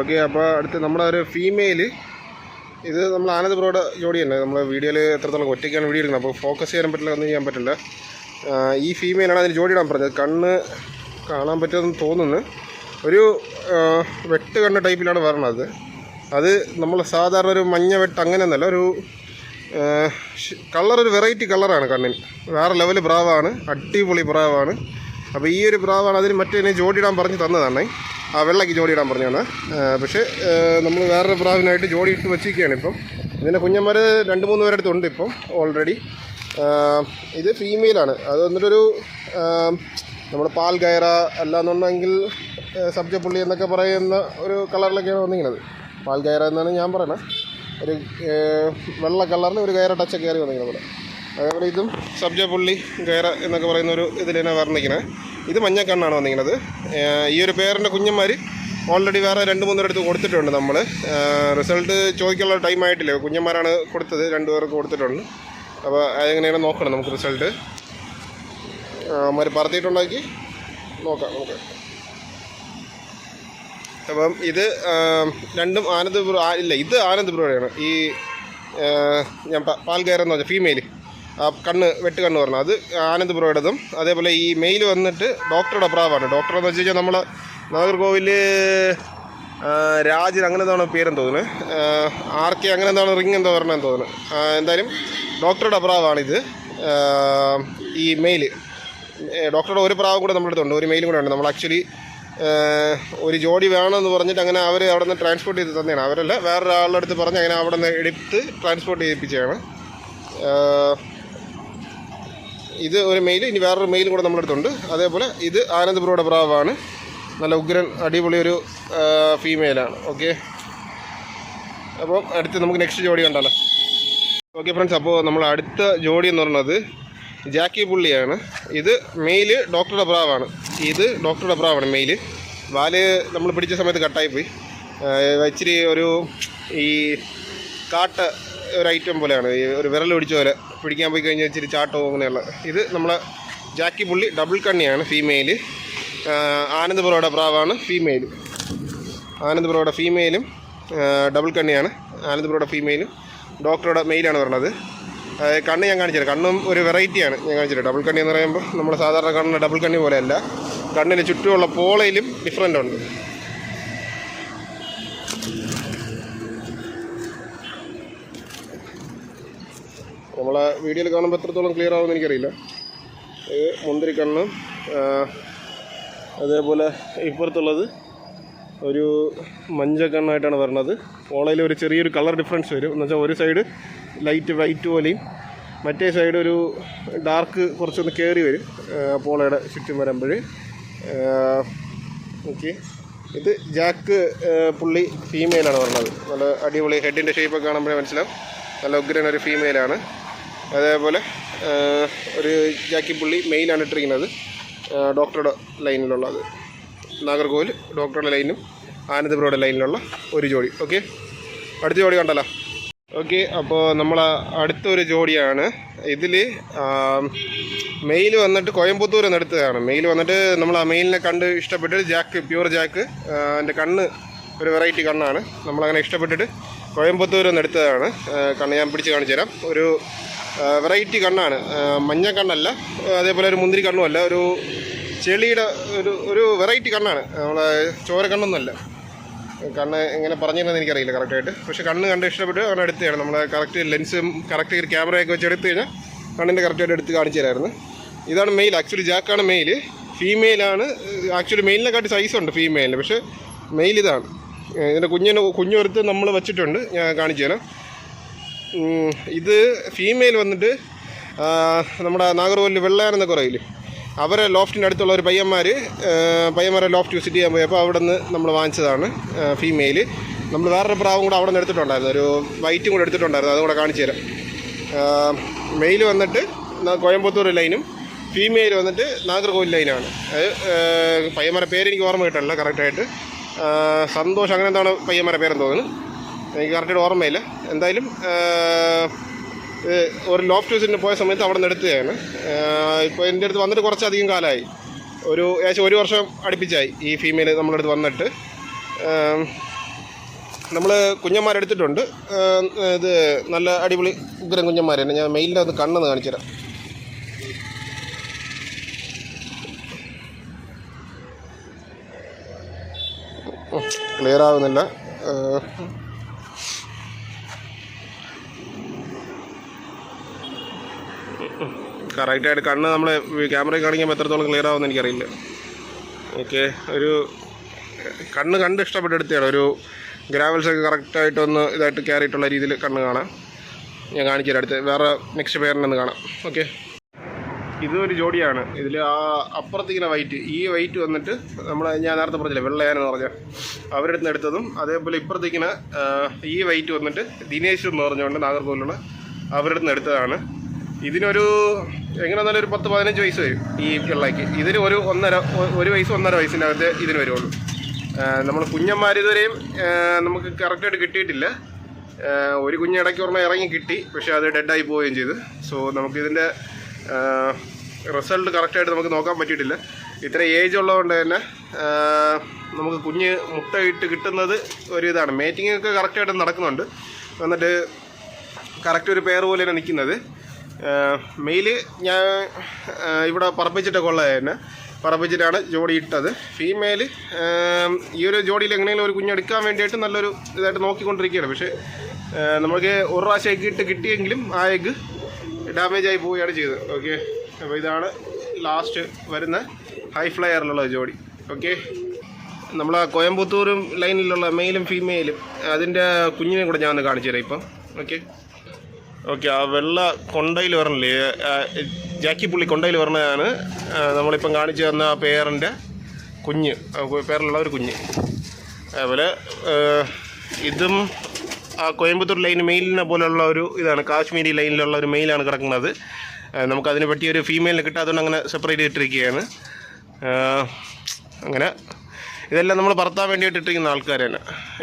ഓക്കെ അപ്പോൾ അടുത്ത് നമ്മുടെ ഒരു ഫീമെയിൽ ഇത് നമ്മൾ ആനന്ദ് ബ്രോയുടെ ജോഡി തന്നെ നമ്മൾ വീഡിയോയിൽ എത്രത്തോളം ഒറ്റയ്ക്കാണ് വീഡിയോ എടുക്കുന്നത്? അപ്പോൾ ഫോക്കസ് ചെയ്യാൻ പറ്റില്ല ഒന്നും ചെയ്യാൻ പറ്റില്ല. ഈ ഫീമെയിലാണ് അതിന് ഇടാൻ പറഞ്ഞത്. കണ്ണ് കാണാൻ പറ്റുമെന്ന് തോന്നുന്നു. ഒരു വെട്ട് കണ്ണ് ടൈപ്പിലാണ് വരണത് അത് നമ്മൾ സാധാരണ ഒരു മഞ്ഞ വെട്ട് അങ്ങനെയൊന്നല്ല ഒരു കളർ ഒരു വെറൈറ്റി കളറാണ് കണ്ണിന് വേറെ ലെവൽ ബ്രാവാണ് അടിപൊളി പ്രാവാണ് അപ്പോൾ ഈ ഒരു പ്രാവാണ് അതിന് മറ്റേ ജോഡിയിടാൻ പറഞ്ഞ് തന്നതാണ്. ആ വെള്ളയ്ക്ക് ജോഡിയിടാൻ ഇടാൻ പറഞ്ഞതാണ് പക്ഷേ നമ്മൾ വേറൊരു ബ്രാവിനായിട്ട് ജോഡി ഇട്ട് വെച്ചിരിക്കുകയാണ് ഇപ്പം. ഇതിന്റെ കുഞ്ഞന്മാർ രണ്ട് മൂന്ന് പേരടുത്തുണ്ട് ഇപ്പം ഓൾറെഡി ഇത് ഫീമെയിലാണ് അത് വന്നിട്ടൊരു നമ്മൾ പാൽ കയറ അല്ലാന്നുണ്ടെങ്കിൽ സബ്ജപ്പുള്ളി എന്നൊക്കെ പറയുന്ന ഒരു കളറിലൊക്കെയാണ് വന്നിരിക്കുന്നത്. പാൽ കയറ എന്നാണ് ഞാൻ പറയുന്നത്. ഒരു വെള്ള കളറിൽ ഒരു കയറ ടച്ച് കയറി വന്നിരിക്കുന്നത് പോലെ അതേപോലെ ഇതും സബ്ജ പുള്ളി കയറ എന്നൊക്കെ പറയുന്ന ഒരു ഇതിൽ തന്നെ വർണിക്കുന്നത്. ഇത് മഞ്ഞക്കണ്ണാണ് വന്നിരിക്കുന്നത്. ഏഹ്, ഈ ഒരു പേരിന്റെ കുഞ്ഞന്മാർ ഓൾറെഡി വേറെ രണ്ട് മൂന്നിടത്ത് കൊടുത്തിട്ടുണ്ട് നമ്മൾ റിസൾട്ട് ചോദിക്കാനുള്ള ടൈം ആയിട്ടില്ല. കുഞ്ഞന്മാരാണ് കൊടുത്തത് രണ്ട് പേർക്ക് കൊടുത്തിട്ടുണ്ട്. അപ്പോൾ അതെങ്ങനെയാണ് നോക്കണം നമുക്ക് റിസൾട്ട് അവന്മാർ പറത്തിയിട്ടുണ്ടാക്കി നോക്കാം നമുക്ക്. അപ്പം ഇത് രണ്ടും ആനന്ദപുരം ഇല്ല ഇത് ആനന്ദപുരയാണ് ഈ ഞാൻ പ- എന്ന് കയറെന്ന് പറഞ്ഞ ഫീമെയിൽ കണ്ണ് വെട്ട് കണ്ണ് പറഞ്ഞു അത് ആനന്ദപുരയുടേതും അതേപോലെ ഈ മെയിൽ വന്നിട്ട് ഡോക്ടറുടെ പ്രാവാണ്. ഡോക്ടർ എന്ന് വെച്ച് കഴിഞ്ഞാൽ നമ്മളെ നാഗർകോവിൽ രാജൻ അങ്ങനെ എന്താണ് പേരെന്ന് തോന്നുന്നു. ആർ കെ അങ്ങനെ എന്താണ് റിങ് എന്താ പറഞ്ഞതെന്ന് തോന്നുന്നു. എന്തായാലും ഡോക്ടറുടെ പ്രാവാണിത്. ഈ മെയിൽ ഡോക്ടറുടെ ഒരു പ്രാവും കൂടെ നമ്മുടെ അടുത്തുണ്ട്. ഒരു മെയിലും കൂടെ ഉണ്ട്. നമ്മൾ ആക്ച്വലി ഒരു ജോഡി വേണമെന്ന് പറഞ്ഞിട്ട് അങ്ങനെ അവർ അവിടെ നിന്ന് ട്രാൻസ്പോർട്ട് ചെയ്ത് തന്നെയാണ്. അവരല്ല വേറൊരാളുടെ അടുത്ത് പറഞ്ഞ് അങ്ങനെ അവിടെ നിന്ന് എടുത്ത് ട്രാൻസ്പോർട്ട് ചെയ്യിപ്പിച്ചതാണ്. ഇത് ഒരു മെയിൽ ഇനി വേറൊരു മെയിൽ കൂടെ നമ്മുടെ അടുത്തുണ്ട്. അതേപോലെ ഇത് ആനന്ദപുരയുടെ പ്രാവാണ് നല്ല ഉഗ്രൻ അടിപൊളി ഒരു ഫീമെയിലാണ് ഓക്കെ അപ്പോൾ അടുത്ത് നമുക്ക് നെക്സ്റ്റ് ജോഡി കണ്ടാലോ. ഓക്കെ ഫ്രണ്ട്സ് അപ്പോൾ നമ്മൾ അടുത്ത ജോഡി എന്ന് പറയുന്നത് ജാക്കി പുള്ളിയാണ്. ഇത് മെയിൽ ഡോക്ടറുടെ പ്രാവാണ് ഇത് ഡോക്ടറുടെ പ്രാവാണ് മെയിൽ. വാൽ നമ്മൾ പിടിച്ച സമയത്ത് കട്ടായിപ്പോയി. ഇച്ചിരി ഒരു ഈ കാട്ട ഒരു ഐറ്റം പോലെയാണ്. ഒരു വിരൽ പിടിച്ച പോലെ പിടിക്കാൻ പോയി കഴിഞ്ഞാൽ ഇച്ചിരി ചാട്ടവും അങ്ങനെയുള്ള. ഇത് നമ്മളെ ജാക്കി പുള്ളി ഡബിൾ കണ്ണിയാണ് ഫീമെയിൽ ആനന്ദ് ബ്രോയുടെ പ്രാവാണ് ഫീമെയിൽ ആനന്ദ് ബ്രോയുടെ ഫീമെയിലും ഡബിൾ കണ്ണിയാണ്. ആനന്ദ് ബ്രോയുടെ ഫീമെയിലും ഡോക്ടറുടെ മെയിലാണ് അതായത് കണ്ണ് ഞാൻ കാണിച്ചില്ല കണ്ണും ഒരു വെറൈറ്റിയാണ് ഞാൻ കാണിച്ചില്ല ഡബിൾ കണ്ണി എന്ന് പറയുമ്പോൾ നമ്മൾ സാധാരണ കണ്ണിന് ഡബിൾ കണ്ണി പോലെയല്ല. കണ്ണിന് ചുറ്റുമുള്ള പോളയിലും ഡിഫറന്റ് ഉണ്ട്. നമ്മളെ വീഡിയോയിൽ കാണുമ്പോൾ എത്രത്തോളം ക്ലിയർ ആവുമെന്ന് എനിക്കറിയില്ല. ഇത് മുന്തിരി കണ്ണും അതേപോലെ ഇപ്പുറത്തുള്ളത് ഒരു മഞ്ഞ കണ്ണായിട്ടാണ് വരുന്നത് പോളയിൽ ഒരു ചെറിയൊരു കളർ ഡിഫറൻസ് വരും. എന്ന് വെച്ചാൽ ഒരു സൈഡ് ലൈറ്റ് വൈറ്റ് പോലെയും മറ്റേ സൈഡ് ഒരു ഡാർക്ക് കുറച്ചൊന്ന് കയറി വരും. പോളയുടെ ചുറ്റും വരുമ്പോൾ ഓക്കെ ഇത് ജാക്ക് പുള്ളി ഫീമെയിലാണ് പറഞ്ഞത് നല്ല അടിപൊളി ഹെഡിന്റെ ഷേപ്പൊക്കെ കാണുമ്പോഴേ മനസ്സിലാവും. നല്ല ഉഗ്രൻ ഒരു ഫീമെയിലാണ് അതേപോലെ ഒരു ജാക്കി പുള്ളി മെയിലാണ് ഇട്ടിരിക്കുന്നത്. ഡോക്ടറുടെ ലൈനിലുള്ളത് നാഗർകോവിൽ ഡോക്ടറുടെ ലൈനും ആനന്ദപുരയുടെ ലൈനിലുള്ള ഒരു ജോഡി. ഓക്കെ അടുത്ത ജോഡി കണ്ടല്ലോ. ഓക്കെ അപ്പോൾ നമ്മൾ അടുത്തൊരു ജോഡിയാണ്. ഇതിൽ മെയിൽ വന്നിട്ട് കോയമ്പത്തൂർ എടുത്തതാണ്. മെയിൽ വന്നിട്ട് നമ്മൾ ആ മെയിലിനെ കണ്ട് ഇഷ്ടപ്പെട്ടിട്ട് ജാക്ക് പ്യൂർ ജാക്ക് എന്റെ കണ്ണ് ഒരു വെറൈറ്റി കണ്ണാണ്. നമ്മളങ്ങനെ ഇഷ്ടപ്പെട്ടിട്ട് കോയമ്പത്തൂർ എന്നെടുത്തതാണ് കണ്ണ് ഞാൻ പിടിച്ച് കാണിച്ചു തരാം. ഒരു വെറൈറ്റി കണ്ണാണ്. മഞ്ഞ കണ്ണല്ല അതേപോലെ ഒരു മുന്തിരി കണ്ണുമല്ല ഒരു ചെളിയുടെ ഒരു ഒരു വെറൈറ്റി കണ്ണാണ്. നമ്മളെ ചോര കണ്ണൊന്നുമല്ല. കണ്ണ് എങ്ങനെ പറഞ്ഞിരുന്നത് എനിക്കറിയില്ല കറക്റ്റായിട്ട് പക്ഷെ കണ്ണ് കണ്ട് ഇഷ്ടപ്പെട്ട് അങ്ങനെ എടുത്തതാണ്. നമ്മളെ കറക്റ്റ് ലെൻസും കറക്റ്റ് ക്യാമറയൊക്കെ വെച്ച് എടുത്തു കഴിഞ്ഞാൽ കണ്ണിന്റെ കറക്റ്റായിട്ട് എടുത്ത് കാണിച്ചു തരായിരുന്നു ഇതാണ് മെയിൽ ആക്ച്വലി ജാക്കാണ് മെയിൽ ഫീമെയിലാണ് ആക്ച്വലി മെയിലിനെക്കാട്ടി സൈസ് ഉണ്ട് ഫീമെയിലിന് പക്ഷേ മെയിൽ ഇതാണ്. ഇതിന്റെ കുഞ്ഞിന് കുഞ്ഞൊരുത്ത് നമ്മൾ വെച്ചിട്ടുണ്ട്. ഞാൻ കാണിച്ചു തരാം. ഇത് ഫീമെയിൽ വന്നിട്ട് നമ്മുടെ നാഗർകോവിൽ വെള്ളയാനെന്നൊക്കെ പറയില്ലേ? അവരെ ലോഫ്റ്റിന്റെ അടുത്തുള്ള ഒരു പയ്യന്മാർ പയ്യന്മാരെ ലോഫ്റ്റ് വിസിറ്റ് ചെയ്യാൻ പോയപ്പോൾ അവിടെ നിന്ന് നമ്മൾ വാങ്ങിച്ചതാണ് ഫീമെയിൽ നമ്മൾ വേറൊരു പ്രാവും കൂടെ അവിടെ നിന്ന് എടുത്തിട്ടുണ്ടായിരുന്നു. ഒരു വൈറ്റും കൂടെ എടുത്തിട്ടുണ്ടായിരുന്നു. അതും കൂടെ കാണിച്ചു തരാം. മെയിൽ വന്നിട്ട് കോയമ്പത്തൂർ ലൈനും ഫീമെയിൽ വന്നിട്ട് നാഗർകോവിൽ ലൈനാണ് അത് പയ്യന്മാരെ പേര് എനിക്ക് ഓർമ്മ കിട്ടണില്ല കറക്റ്റായിട്ട് സന്തോഷം. അങ്ങനെ എന്താണ് പയ്യന്മാരെ പേരെന്ന് തോന്നുന്നു? എനിക്ക് കറക്റ്റായിട്ട് ഓർമ്മയില്ല. എന്തായാലും ഒരു ലോഫ്റ്റ് ഹൗസിന് പോയ സമയത്ത് അവിടെ നിന്ന് എടുത്തതാണ്. ഇപ്പോൾ എന്റെ അടുത്ത് വന്നിട്ട് കുറച്ചധികം കാലമായി ഒരു ഏകദേശം ഒരു വർഷം അടുപ്പിച്ചായി ഈ ഫീമെയിൽ നമ്മുടെ അടുത്ത് വന്നിട്ട്. നമ്മൾ കുഞ്ഞന്മാരെടുത്തിട്ടുണ്ട് ഇത് നല്ല അടിപൊളി ഉഗ്രം കുഞ്ഞന്മാർ തന്നെ. ഞാൻ മെയിലിന്റെ അത് കണ്ണെന്ന് കാണിച്ചുതരാം ക്ലിയർ ആവുന്നില്ല. കറക്റ്റായിട്ട് കണ്ണ് നമ്മൾ ക്യാമറയിൽ കാണിക്കുമ്പോൾ എത്രത്തോളം ക്ലിയർ ആവുമെന്ന് എനിക്കറിയില്ല. ഓക്കെ ഒരു കണ്ണ് കണ്ട് ഇഷ്ടപ്പെട്ടെടുത്തതാണ്. ഒരു ഗ്രാവൽസൊക്കെ കറക്റ്റായിട്ടൊന്ന് ഇതായിട്ട് കയറിയിട്ടുള്ള രീതിയിൽ കണ്ണ് കാണാം. ഞാൻ കാണിച്ചു തരാം അടുത്ത് വേറെ നെക്സ്റ്റ് പേരിനൊന്ന് കാണാം. ഓക്കെ. ഇതൊരു ജോഡിയാണ്. ഇതിൽ ആ അപ്പുറത്തിങ്ങനെ വൈറ്റ് ഈ വൈറ്റ് വന്നിട്ട് നമ്മൾ ഞാൻ നേരത്തെ പറഞ്ഞില്ലേ വെള്ളയാനെന്ന് പറഞ്ഞ. അവരുടെ നിന്ന് എടുത്തതും അതേപോലെ ഇപ്പുറത്തേക്കിങ്ങനെ ഈ വൈറ്റ് വന്നിട്ട് ദിനേശ് എന്ന് പറഞ്ഞുകൊണ്ട് നാഗർകോവിലുള്ള അവരുടെ നിന്ന് എടുത്തതാണ്. ഇതിനൊരു എങ്ങനെ വന്നാലും ഒരു പത്ത് പതിനഞ്ച് വയസ്സ് വരും ഈ പിള്ളേക്ക് ഇതിന് ഒരു ഒന്നര ഒരു വയസ്സ് ഒന്നര വയസ്സിന്റെ അകത്ത് ഇതിന് വരുള്ളൂ നമ്മൾ കുഞ്ഞന്മാർ ഇതുവരെയും നമുക്ക് കറക്റ്റായിട്ട് കിട്ടിയിട്ടില്ല. ഒരു കുഞ്ഞ് ഇടയ്ക്ക് ഒരെണ്ണം ഇറങ്ങി കിട്ടി പക്ഷേ അത് ഡെഡായി പോവുകയും ചെയ്തു. സോ നമുക്കിതിന്റെ റിസൾട്ട് കറക്റ്റായിട്ട് നമുക്ക് നോക്കാൻ പറ്റിയിട്ടില്ല. ഇത്ര ഏജ് ഉള്ളതുകൊണ്ട് തന്നെ നമുക്ക് കുഞ്ഞ് മുട്ടയിട്ട് കിട്ടുന്നത് ഒരു ഇതാണ്. മേറ്റിംഗ് ഒക്കെ കറക്റ്റായിട്ട് നടക്കുന്നുണ്ട്. എന്നിട്ട് കറക്റ്റ് ഒരു പേർ പോലെ തന്നെ നിൽക്കുന്നത്. മെയിൽ ഞാൻ ഇവിടെ പറപ്പിച്ചിട്ടൊക്കെ ഉള്ളത് പറപ്പിച്ചിട്ടാണ് ജോഡി ഇട്ടത്. ഫീമെയിൽ ഈ ഒരു ജോഡിയിൽ എങ്ങനെയെങ്കിലും ഒരു കുഞ്ഞെടുക്കാൻ വേണ്ടിയിട്ട് നല്ലൊരു ഇതായിട്ട് നോക്കിക്കൊണ്ടിരിക്കുകയാണ്. പക്ഷേ നമുക്ക് ഒരു പ്രാവശ്യം എഗ്ഗ് ഇട്ട് കിട്ടിയെങ്കിലും ആ എഗ്ഗ് ഡാമേജ് ആയി പോവുകയാണ് ചെയ്തത്. ഓക്കെ? അപ്പോൾ ഇതാണ് ലാസ്റ്റ് വരുന്ന ഹൈ ഫ്ലയറിലുള്ള ജോഡി. ഓക്കെ? നമ്മളെ കോയമ്പത്തൂരും ലൈനിലുള്ള മെയിലും ഫീമെയിലും അതിന്റെ കുഞ്ഞിനെ കൂടെ ഞാൻ ഒന്ന് കാണിച്ചു തരാം ഇപ്പം. ഓക്കെ? ഓക്കെ ആ വെള്ള കൊണ്ടയിൽ വരണില്ലേ? ജാക്കി പുള്ളി കൊണ്ടയിൽ വരണതാണ്. നമ്മളിപ്പം കാണിച്ചു തന്ന ആ പേരന്റെ കുഞ്ഞ് പേരിലുള്ള ഒരു കുഞ്ഞ്. അതുപോലെ ഇതും ആ കോയമ്പത്തൂർ ലൈൻ മെയിലിനെ പോലെയുള്ള ഒരു ഇതാണ്. കാശ്മീരി ലൈനിലുള്ള ഒരു മെയിലാണ് കിടക്കുന്നത്. നമുക്കതിനെ പറ്റിയ ഒരു ഫീമെയിലിനെ കിട്ടാത്തതുകൊണ്ട് അങ്ങനെ സെപ്പറേറ്റ് ചെയ്തിട്ടിരിക്കുകയാണ്. അങ്ങനെ. ഇതെല്ലാം നമ്മൾ പറത്താൻ വേണ്ടിയിട്ട് ഇട്ടിരിക്കുന്ന ആൾക്കാരാണ്.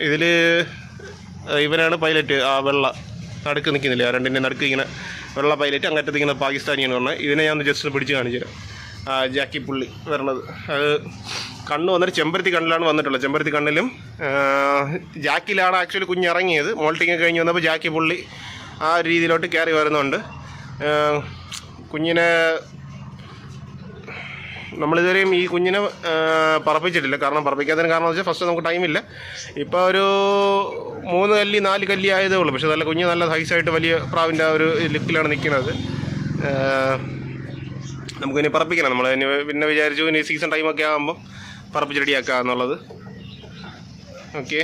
ഇതിൽ ഇവനാണ് പൈലറ്റ് ആ വെള്ള. നടുക്ക് നിൽക്കുന്നില്ല? രണ്ടിന്റെ നടുക്ക് ഇങ്ങനെ വെള്ള പൈലറ്റ് അങ്ങനത്തെ ഇങ്ങനെ പാകിസ്ഥാനിയാണ് പറഞ്ഞത്. ഇതിനെ ഞാൻ ഒന്ന് ജസ്റ്റ് പിടിച്ച് കാണിച്ചു തരാം. ജാക്കി പുള്ളി വരണത്. അത് കണ്ണ് വന്നിട്ട് ചെമ്പരത്തി കണ്ണിലാണ് വന്നിട്ടുള്ളത്. ചെമ്പരത്തി കണ്ണിലും ജാക്കിലാണ് ആക്ച്വലി കുഞ്ഞ് ഇറങ്ങിയത് മോൾട്ടിങ് കഴിഞ്ഞ് വന്നപ്പോൾ ജാക്കി പുള്ളി ആ രീതിയിലോട്ട് കയറി വരുന്നുണ്ട്. കുഞ്ഞിനെ നമ്മളിതുവരെയും ഈ കുഞ്ഞിനെ പറപ്പിച്ചിട്ടില്ല. കാരണം പറപ്പിക്കാത്തതിന് കാരണം വെച്ചാൽ ഫസ്റ്റ് നമുക്ക് ടൈമില്ല ഇപ്പോൾ ഒരു മൂന്ന് കല്ലി നാല് കല്ലി ആയതേ ഉള്ളൂ. പക്ഷേ നല്ല കുഞ്ഞ് നല്ല സൈസായിട്ട് വലിയ പ്രാവിന്റെ ആ ഒരു ലുക്കിലാണ് നിൽക്കുന്നത് നമുക്കിനി പറപ്പിക്കണം. നമ്മൾ ഇനി പിന്നെ വിചാരിച്ചു ഇനി സീസൺ ടൈമൊക്കെ ആകുമ്പം പറപ്പിച്ച് റെഡിയാക്കുക എന്നുള്ളത്. ഓക്കെ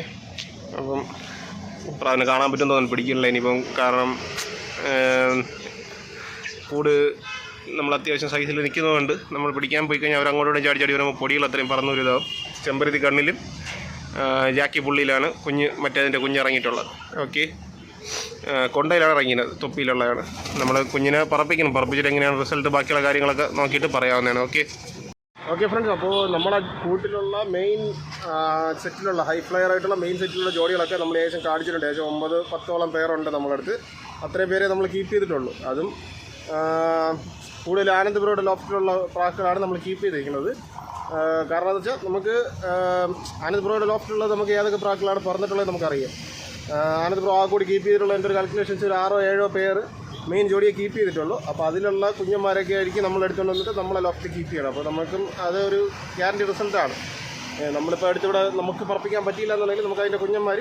അപ്പം പ്രാവിനെ കാണാൻ പറ്റുമെന്ന് തോന്നുന്നു. പിടിക്കുന്നില്ല ഇനിയിപ്പം കാരണം കൂട് നമ്മൾ അത്യാവശ്യം സൈസിൽ നിൽക്കുന്നതുകൊണ്ട് നമ്മൾ പിടിക്കാൻ പോയി കഴിഞ്ഞാൽ അവർ അങ്ങോട്ടും ചാടി ചാടി വരുമ്പോൾ പൊടികൾ അത്രയും പറന്നു വരുതാവും ചെമ്പരത്തി കണ്ണിലും ജാക്കി പുള്ളിയിലാണ് കുഞ്ഞ് മറ്റേതിന്റെ കുഞ്ഞ് ഇറങ്ങിയിട്ടുള്ളത്. ഓക്കെ കൊണ്ടയിലാണ് ഇറങ്ങിയത് തൊപ്പിയിലുള്ളതാണ് നമ്മൾ കുഞ്ഞിനെ പറപ്പിക്കണം പറപ്പിച്ചിട്ട് എങ്ങനെയാണ് റിസൾട്ട് ബാക്കിയുള്ള കാര്യങ്ങളൊക്കെ നോക്കിയിട്ട് പറയാവുന്നതാണ്. ഓക്കെ ഓക്കെ ഫ്രണ്ട്സ് അപ്പോൾ നമ്മുടെ കൂട്ടിലുള്ള മെയിൻ സെറ്റിലുള്ള ഹൈ ഫ്ലയർ ആയിട്ടുള്ള മെയിൻ സെറ്റിലുള്ള ജോഡികളൊക്കെ നമ്മൾ ഏകദേശം കാണിച്ചിട്ടുണ്ട്. ഏകദേശം ഒമ്പത് പത്തോളം പേരുണ്ട് നമ്മളടുത്ത് അത്രയും പേരെ നമ്മൾ കീപ്പ് ചെയ്തിട്ടുള്ളൂ. അതും കൂടുതൽ ആനന്ദപുരയുടെ ലോഫ്റ്റിലുള്ള പ്രാക്കുകളാണ് നമ്മൾ കീപ്പ് ചെയ്തിരിക്കുന്നത്. കാരണം എന്ന് വെച്ചാൽ നമുക്ക് ആനന്ദപുരയുടെ ലോഫ്റ്റിലുള്ളത് നമുക്ക് ഏതൊക്കെ പ്രാക്കുകളാണ് പറഞ്ഞിട്ടുള്ളത് നമുക്കറിയാം. ആനന്ദപുരം ആ കൂടി കീപ്പ് ചെയ്തിട്ടുള്ള എന്റെ ഒരു കാൽക്കുലേഷൻസ് ഒരു ആറോ ഏഴോ പേര് മെയിൻ ജോഡിയെ കീപ്പ് ചെയ്തിട്ടുള്ളൂ. അപ്പോൾ അതിലുള്ള കുഞ്ഞന്മാരൊക്കെ ആയിരിക്കും നമ്മൾ എടുത്തുകൊണ്ട് വന്നിട്ട് നമ്മളെ ലോഫ്റ്റ് കീപ്പ് ചെയ്യണം. അപ്പോൾ നമുക്കും അതൊരു ഗ്യാരണ്ടി റിസൾട്ടാണ് നമ്മളിപ്പോൾ അടുത്തിവിടെ നമുക്ക് പറപ്പിക്കാൻ പറ്റിയില്ല എന്നുണ്ടെങ്കിൽ നമുക്ക് അതിന്റെ കുഞ്ഞന്മാർ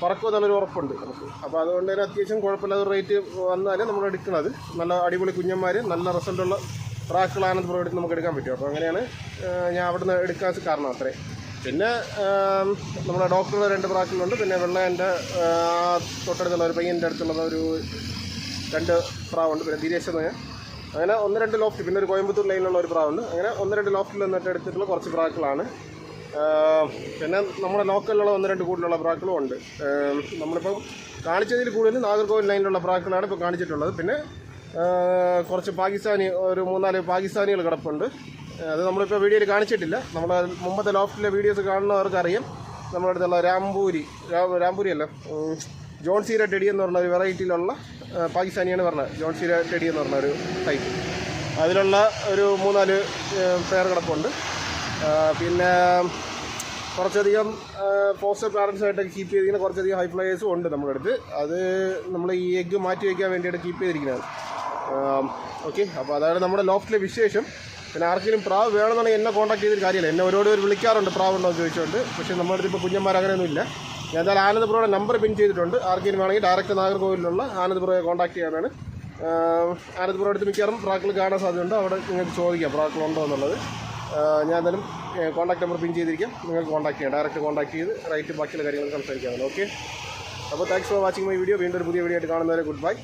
പറക്കും എന്നുള്ളൊരു ഉറപ്പുണ്ട്. നമുക്ക് അപ്പോൾ അതുകൊണ്ട് തന്നെ അത്യാവശ്യം കുഴപ്പമില്ലാത്ത റേറ്റ് വന്നാൽ നമ്മൾ എടുക്കുന്നത് നല്ല അടിപൊളി കുഞ്ഞന്മാർ നല്ല റിസൾട്ടുള്ള ട്രാക്കുകൾ ആനന്ദപുരം എടുത്ത് നമുക്ക് എടുക്കാൻ പറ്റും അപ്പോൾ അങ്ങനെയാണ് ഞാൻ അവിടുന്ന് എടുക്കാൻ കാരണം അത്രേ. പിന്നെ നമ്മുടെ ഡോക്ടറുടെ രണ്ട് പ്രാക്കുകളുണ്ട്. പിന്നെ വെള്ളേന്റെ തൊട്ടടുത്തുള്ള ഒരു പയ്യന്റെ അടുത്തുള്ള ഒരു രണ്ട് പ്രാവുണ്ട്. പിന്നെ ദിനേശ് എന്ന് അങ്ങനെ ഒന്ന് രണ്ട് ലോഫ്റ്റ് പിന്നെ ഒരു കോയമ്പത്തൂർ ലൈനിലുള്ള ഒരു പ്രാവുണ്ട്. അങ്ങനെ ഒന്ന് രണ്ട് ലോഫ്റ്റിൽ നിന്നിട്ട് എടുത്തിട്ടുള്ള കുറച്ച് പ്രാക്കളാണ് ആഹ് പിന്നെ നമ്മുടെ ലോക്കലിലുള്ള ഒന്ന് രണ്ട് കൂടുതലുള്ള പ്രാക്കളും ഉണ്ട്. നമ്മളിപ്പം കാണിച്ചതിൽ കൂടുതൽ നാഗർകോവിൽ ലൈനിലുള്ള പ്രാക്കളാണ് ഇപ്പോൾ കാണിച്ചിട്ടുള്ളത്. പിന്നെ കുറച്ച് പാകിസ്ഥാനി ഒരു മൂന്നാൽ പാകിസ്ഥാനികൾ കിടപ്പുണ്ട്. അത് നമ്മളിപ്പോൾ വീഡിയോയിൽ കാണിച്ചിട്ടില്ല. നമ്മൾ മുമ്പത്തെ ലോഫ്റ്റിലെ വീഡിയോസ് കാണുന്നവർക്ക് അറിയാം നമ്മുടെ അടുത്തുള്ള രാംപൂരി രാംപൂരി അല്ല ജോൺ സീര ടെഡി എന്ന് പറഞ്ഞ ഒരു വെറൈറ്റിയിലുള്ള പാകിസ്ഥാനിയാണ് പറഞ്ഞത്. ജോൺ സീര ടെഡി എന്ന് പറഞ്ഞ ഒരു ടൈപ്പ് അതിലുള്ള ഒരു മൂന്നാൽ പേർ കിടപ്പുണ്ട്. പിന്നെ കുറച്ചധികം പോസ്റ്റർ പാരൻസ് ആയിട്ട് കീപ്പ് ചെയ്തിരിക്കുന്ന കുറച്ചധികം ഹൈ ഫ്ലയേഴ്സും ഉണ്ട് നമ്മുടെ അടുത്ത്. അത് നമ്മൾ ഈ എഗ്ഗ് മാറ്റി വയ്ക്കാൻ വേണ്ടിയിട്ട് കീപ്പ് ചെയ്തിരിക്കുന്നത് ഓക്കെ അപ്പോൾ അതാണ് നമ്മുടെ ലോഫ്റ്റിലെ വിശേഷം. പിന്നെ ആർക്കെങ്കിലും പ്രാവ് വേണമെന്നുണ്ടെങ്കിൽ എന്നെ കോൺടാക്ട് ചെയ്തിട്ട് കാര്യമില്ല. എന്നെ ഒരുപാട് പേര് വിളിക്കാറുണ്ട് പ്രാവുണ്ടോ എന്ന് ചോദിച്ചുകൊണ്ട്. പക്ഷേ നമ്മുടെ അടുത്ത് ഇപ്പോൾ കുഞ്ഞന്മാർ അങ്ങനെയൊന്നും ഇല്ല ഞാൻ എന്തായാലും ആനന്ദപുരയുടെ നമ്പർ പിൻ ചെയ്തിട്ടുണ്ട്. ആർക്കെങ്കിലും വേണമെങ്കിൽ ഡയറക്റ്റ് നാഗർകോവിലുള്ള ആനന്ദപുരയെ കോൺടാക്ട് ചെയ്യാനാണ്. ആനന്ദപുരം അടുത്ത് മിക്കവാറും പ്രാക്കൾ കാണാൻ സാധ്യതയുണ്ട്. അവിടെ നിങ്ങൾക്ക് ചോദിക്കാം പ്രാക്കൾ ഉണ്ടോ എന്നുള്ളത്. ഞാൻ എന്തായാലും കോൺടാക്ട് നമ്പർ പിൻ ചെയ്തിരിക്കാം. നിങ്ങൾക്ക് കോൺടാക്ട് ചെയ്യാം. ഡയറക്റ്റ് കോൺടാക്ട് ചെയ്ത് റൈറ്റ് ബാക്കിയുള്ള കാര്യങ്ങൾ സംസാരിക്കാമല്ലോ. ഓക്കെ അപ്പോൾ thanks for watching my video വീണ്ടും ഒരു പുതിയ വീഡിയോ ആയിട്ട് കാണുന്നവരെ ഗുഡ് ബൈ